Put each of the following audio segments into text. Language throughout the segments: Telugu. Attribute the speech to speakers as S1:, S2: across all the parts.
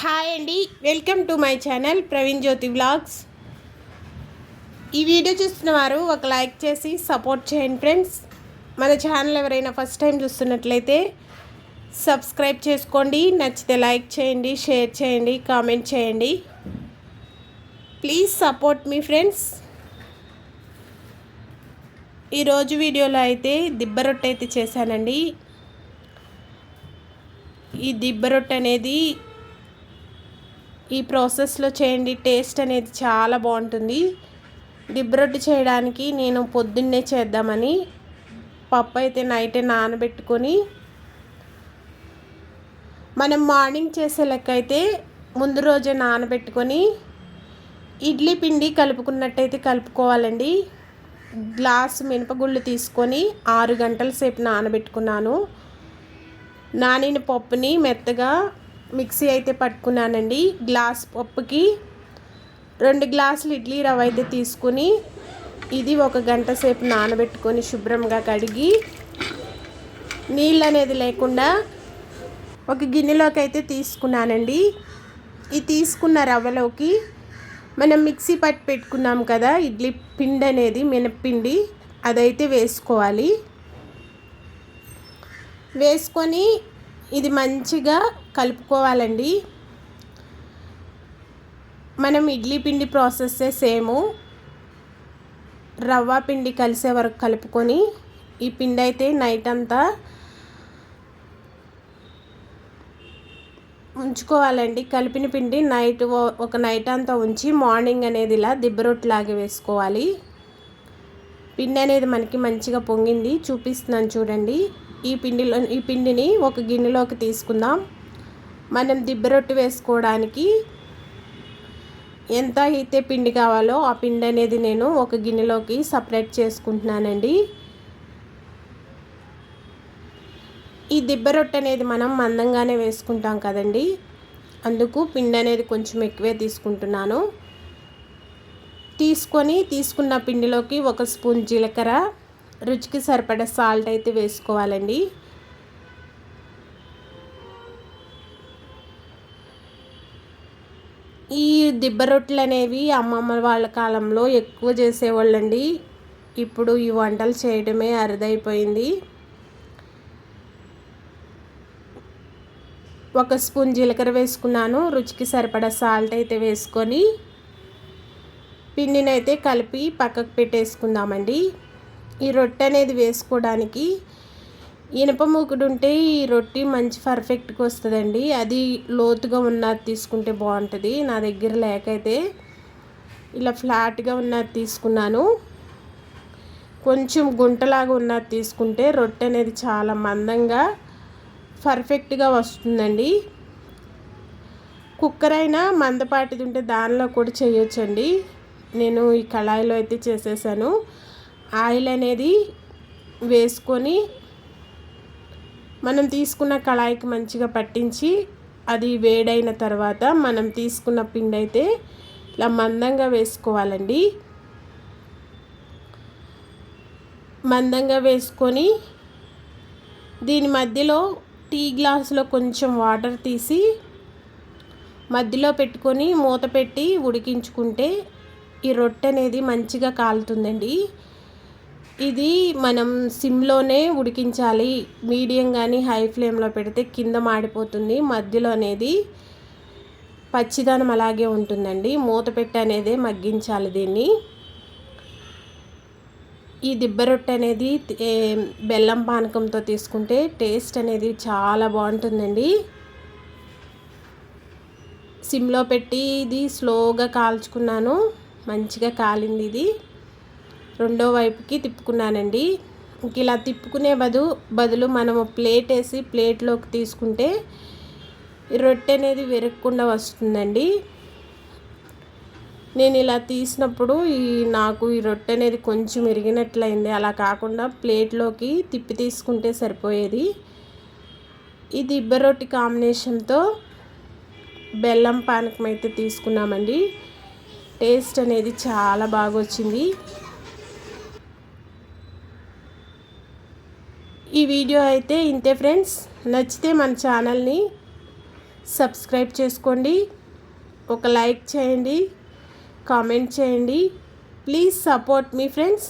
S1: హాయ్ అండి welcome to my channel Praveen Jyothi vlogs. ఈ వీడియో చూస్తున్న వారు ఒక లైక్ చేసి సపోర్ట్ చేయండి ఫ్రెండ్స్. మన ఛానల్ ఎవరైనా ఫస్ట్ టైం చూస్తున్నట్లయితే సబ్స్క్రైబ్ చేసుకోండి నచ్చితే లైక్ చేయండి షేర్ చేయండి కామెంట్ చేయండి. ప్లీజ్ సపోర్ట్ మీ ఫ్రెండ్స్. ఈరోజు వీడియోలో అయితే దిబ్బ రొట్టె అయితే చేశానండి. ఈ దిబ్బ రొట్టె అనేది ఈ ప్రాసెస్లో చేయండి టేస్ట్ అనేది చాలా బాగుంటుంది. దిబ్బరొట్టి చేయడానికి నేను పొద్దున్నే చేద్దామని పప్పు అయితే నైటే నానబెట్టుకొని మనం మార్నింగ్ చేసే లెక్క అయితే ముందు రోజే నానబెట్టుకొని ఇడ్లీ పిండి కలుపుకున్నట్టయితే కలుపుకోవాలండి. గ్లాస్ మినపగుళ్ళు తీసుకొని ఆరు గంటల సేపు నానబెట్టుకున్నాను. నానిన పప్పుని మెత్తగా మిక్సీ అయితే పట్టుకున్నానండి. గ్లాస్ పప్పుకి రెండు గ్లాసులు ఇడ్లీ రవ్వ అయితే తీసుకుని ఇది ఒక గంట సేపు నానబెట్టుకొని శుభ్రంగా కడిగి నీళ్ళు అనేది లేకుండా ఒక గిన్నెలోకి అయితే తీసుకున్నానండి. ఈ తీసుకున్న రవ్వలోకి మనం మిక్సీ పట్టి పెట్టుకున్నాం కదా ఇడ్లీ పిండి అనేది మినప్పిండి అదైతే వేసుకోవాలి. వేసుకొని ఇది మంచిగా కలుపుకోవాలండి. మనం ఇడ్లీ పిండి ప్రాసెస్ సేము. రవ్వ పిండి కలిసే వరకు కలుపుకొని ఈ పిండి అయితే నైట్ అంతా ఉంచుకోవాలండి. కలిపిన పిండి నైట్ ఒక నైట్ అంతా ఉంచి మార్నింగ్ అనేది ఇలా దిబ్బరొట్టులాగా వేసుకోవాలి. పిండి అనేది మనకి మంచిగా పొంగింది. చూపిస్తున్నాను చూడండి. ఈ పిండిలో ఈ పిండిని ఒక గిన్నెలోకి తీసుకుందాం. మనం దిబ్బరొట్టు వేసుకోవడానికి ఎంత అయితే పిండి కావాలో ఆ పిండి అనేది నేను ఒక గిన్నెలోకి సపరేట్ చేసుకుంటున్నానండి. ఈ దిబ్బ రొట్టె అనేది మనం మందంగానే వేసుకుంటాం కదండి. అందుకు పిండి అనేది కొంచెం ఎక్కువే తీసుకుంటున్నాను. తీసుకొని తీసుకున్న పిండిలోకి ఒక స్పూన్ జీలకర్ర రుచికి సరిపడ సాల్ట్ అయితే వేసుకోవాలండి. ఈ దిబ్బ రొట్టెలు అనేవి అమ్మమ్మ వాళ్ళ కాలంలో ఎక్కువ చేసేవాళ్ళండి. ఇప్పుడు ఈ వంటలు చేయడమే అరుదైపోయింది. ఒక స్పూన్ జీలకర్ర వేసుకున్నాను. రుచికి సరిపడా సాల్ట్ అయితే వేసుకొని పిండినైతే కలిపి పక్కకు పెట్టేసుకుందామండి. ఈ రొట్టె అనేది వేసుకోవడానికి ఇనప మూకుడు ఉంటే ఈ రొట్టి మంచి పర్ఫెక్ట్గా వస్తుందండి. అది లోతుగా ఉన్నది తీసుకుంటే బాగుంటుంది. నా దగ్గర లేకైతే ఇలా ఫ్లాట్గా ఉన్నది తీసుకున్నాను. కొంచెం గుంటలాగా ఉన్నది తీసుకుంటే రొట్టె అనేది చాలా మందంగా పర్ఫెక్ట్గా వస్తుందండి. కుక్కర్ అయినా మందపాటిది ఉంటే దానిలో కూడా చేయొచ్చండి. నేను ఈ కళాయిలో అయితే చేసేసాను. ఆయిల్ అనేది వేసుకొని మనం తీసుకున్న కళాయికి మంచిగా పట్టించి అది వేడైన తర్వాత మనం తీసుకున్న పిండి అయితే ఇలా మందంగా వేసుకోవాలండి. మందంగా వేసుకొని దీని మధ్యలో టీ గ్లాసులో కొంచెం వాటర్ తీసి మధ్యలో పెట్టుకొని మూత పెట్టి ఉడికించుకుంటే ఈ రొట్టె అనేది మంచిగా కాలుతుందండి. ఇది మనం సిమ్లోనే ఉడికించాలి. మీడియం కానీ హై ఫ్లేమ్లో పెడితే కింద మాడిపోతుంది. మధ్యలో అనేది పచ్చిదనం అలాగే ఉంటుందండి. మూత పెట్టి అనేది మగ్గించాలి దీన్ని. ఈ దిబ్బ రొట్టె అనేది బెల్లం పానకంతో తీసుకుంటే టేస్ట్ అనేది చాలా బాగుంటుందండి. సిమ్లో పెట్టి ఇది స్లోగా కాల్చుకున్నాను. మంచిగా కాలింది ఇది. రెండో వైపుకి తిప్పుకున్నానండి. ఇంక ఇలా తిప్పుకునే బదు బదులు మనము ప్లేట్ వేసి ప్లేట్లోకి తీసుకుంటే రొట్టె అనేది విరగకుండా వస్తుందండి. నేను ఇలా తీసినప్పుడు ఈ నాకు ఈ రొట్టె అనేది కొంచెం ఇరిగినట్లయింది అలా కాకుండా ప్లేట్లోకి తిప్పి తీసుకుంటే సరిపోయేది. ఇది దిబ్బ రొట్టి కాంబినేషన్తో బెల్లం పానకం అయితే తీసుకున్నామండి. టేస్ట్ అనేది చాలా బాగా వచ్చింది ఈ వీడియో అయితే ఇంతే ఫ్రెండ్స్. నచ్చితే మన ఛానల్ని సబ్స్క్రైబ్ చేసుకోండి. ఒక లైక్ చేయండి. కామెంట్ చేయండి. ప్లీజ్ సపోర్ట్ మీ ఫ్రెండ్స్.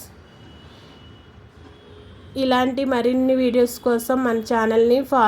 S1: ఇలాంటి మరిన్ని వీడియోస్ కోసం మన ఛానల్ని ఫా